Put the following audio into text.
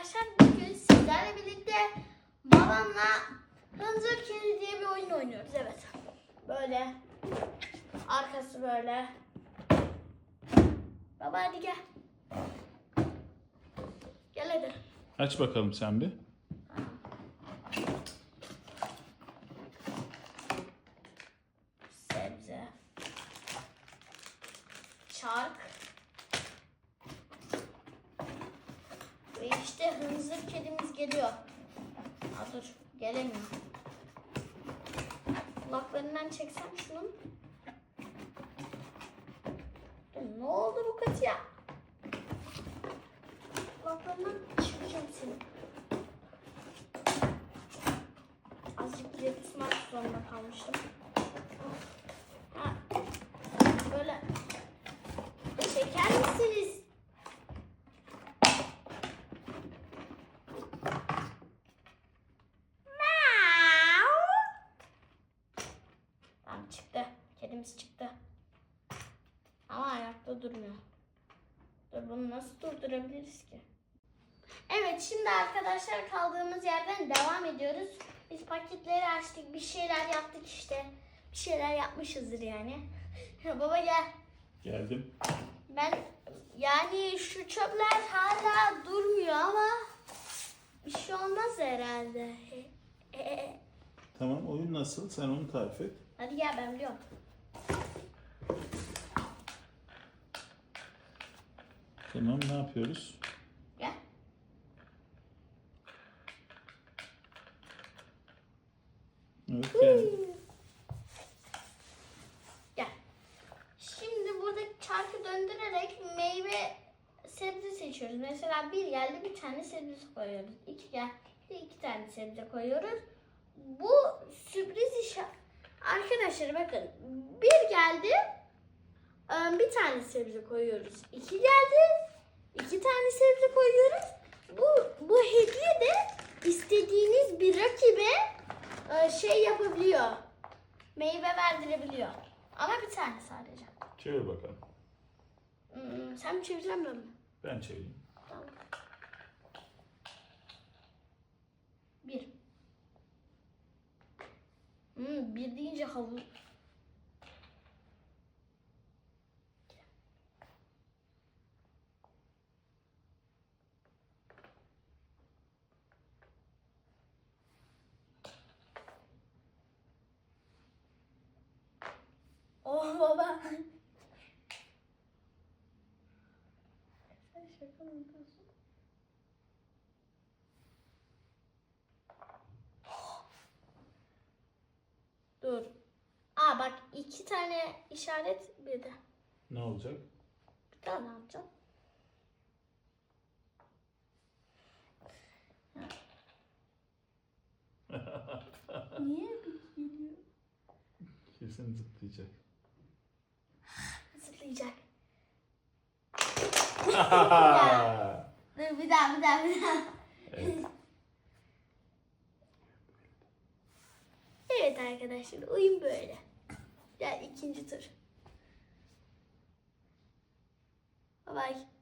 arkadaşlar bugün sizlerle birlikte babamla Hınzır Kedi diye bir oyun oynuyoruz. Evet. Böyle. Arkası böyle. Baba hadi gel. Gel hadi. Aç bakalım sen bir. Sebze. Çark. İşte hınzır kedimiz geliyor. Aa, dur gelemiyor. Kulaklarından çeksem şunun. Ne oldu bu katıya? Kulaklarından çıkacağım seni. Azıcık bile tutmak kalmıştım. Ha, böyle çeker misiniz? Miau. Tamam çıktı. Kedimiz çıktı. Ama ayakta durmuyor. Dur bunu nasıl durdurabiliriz ki? Evet şimdi arkadaşlar kaldığımız yerden devam ediyoruz. Biz paketleri açtık bir şeyler yaptık işte. Bir şeyler yapmışızdır yani. Baba gel. Geldim. Ben yani şu çöpler hala durmuyor ama bir şey olmaz herhalde. Tamam oyun nasıl? Sen onu tarif et. Hadi gel ben biliyorum. Tamam ne yapıyoruz? Gel. Evet gel. Gel. Şimdi burada çarkı döndürerek meyve sebze seçiyoruz. Mesela bir geldi bir tane sebze koyuyoruz. İki geldi iki tane sebze koyuyoruz. Bu sürpriz iş. Arkadaşlar bakın bir geldi bir tane sebze koyuyoruz. İki geldi iki tane sebze koyuyoruz. Bu, bu hediye de istediğiniz bir rakibe e, şey yapabiliyor. Meyve verdirebiliyor. Ama bir tane sadece. Çevir bakalım. Hmm, sen mi çevireceksin ben mi? Ben çevireyim. Tamam. Bir. Hmm, bir deyince havuz. Oh baba. Sen şaka mı yapıyorsun? Dur. Aa bak iki tane işaret bir de. Ne olacak? Bir daha ne yapacağım? Niye bir geliyor? Kesin zıplayacak. Zıplayacak. Evet. Dur bir daha bir daha bir daha. Evet arkadaşlar oyun böyle. Gel ikinci tur. Bye bye.